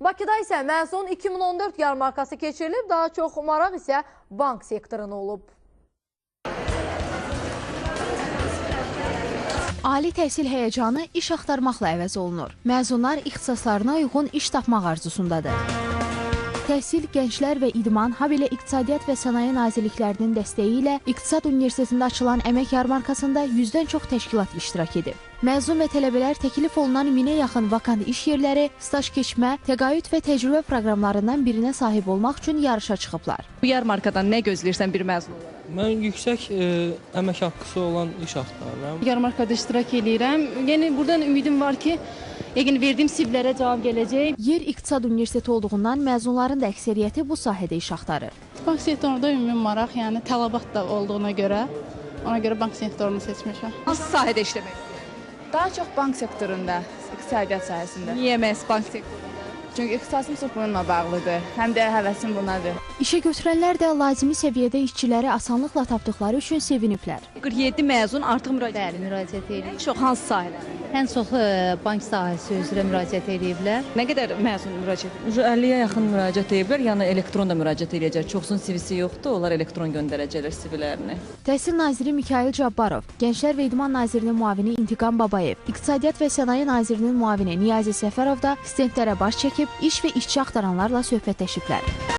Bakıda isə məzun 2014 yarmarkası keçirilib, daha çox maraq isə bank sektoruna olub. Ali təhsil həyəcanı iş axtarmaqla əvəz olunur. Məzunlar ixtisaslarına uyğun iş tapmaq arzusundadır. Təhsil, Gənclər və İdman, habelə İqtisadiyyat və Sənaye Nazirliklərinin dəstəyi ilə İqtisad Universitetində açılan əmək yarmarkasında 100-dən çox təşkilat iştirak edib. Məzun və tələbələr təklif olunan minə yaxın vakant iş yerləri, staj keçmə, təqaüd və təcrübə proqramlarından birinə sahib olmaq üçün yarışa çıxıblar. Bu yarmarkadan nə gözləyirsən bir məzun olaraq? Mən yüksək e, əmək haqqısı olan iş axtarıram. Yarmarkada iştirak edirəm. Yəni buradan ümidim var ki, yəni verdiyim sivlərə cavab gələcək. Yer İqtisad Universiteti olduğundan məzunların da əksəriyyəti bu sahədə iş axtarır. Bank sektorunda ümumi maraq, yəni tələbat da olduğuna görə ona görə bank sektorunu seçmişəm. Hansı sahədə işləmək istəyirsən? Daha çox bank sektorunda, iqtisadiyyat sahəsində. Niyə məhz bank sektorunda? Çünki ixtisasım sırf bununla bağlıdır. Həm də həvəsim bunadır. İşə götürənlər də lazımi səviyyədə işçiləri asanlıqla tapdıqları üçün seviniblər. 47 məzun artıq müraciət edir. Bəli, müraciət edir. Ən çox hansı sahələrdə? Ən çox e, bank sahəsi üzrə müraciət ediblər. Nə qədər məzun müraciət edib? 50-yə yaxın müraciət ediblər, yəni elektron da müraciət edəcək. Çoxsun CV-si yoxdur, onlar elektron göndərəcəklər CV-lərini. Təhsil naziri Mikayıl Cabbarov, Gənclər və İdman nazirinin müavini İntiqam Babayev, İqtisadiyyat və Sənaye nazirinin müavini Niyazi Səfərov da stendlərə baş çəkib iş və işçi axtaranlarla söhbətləşiblər.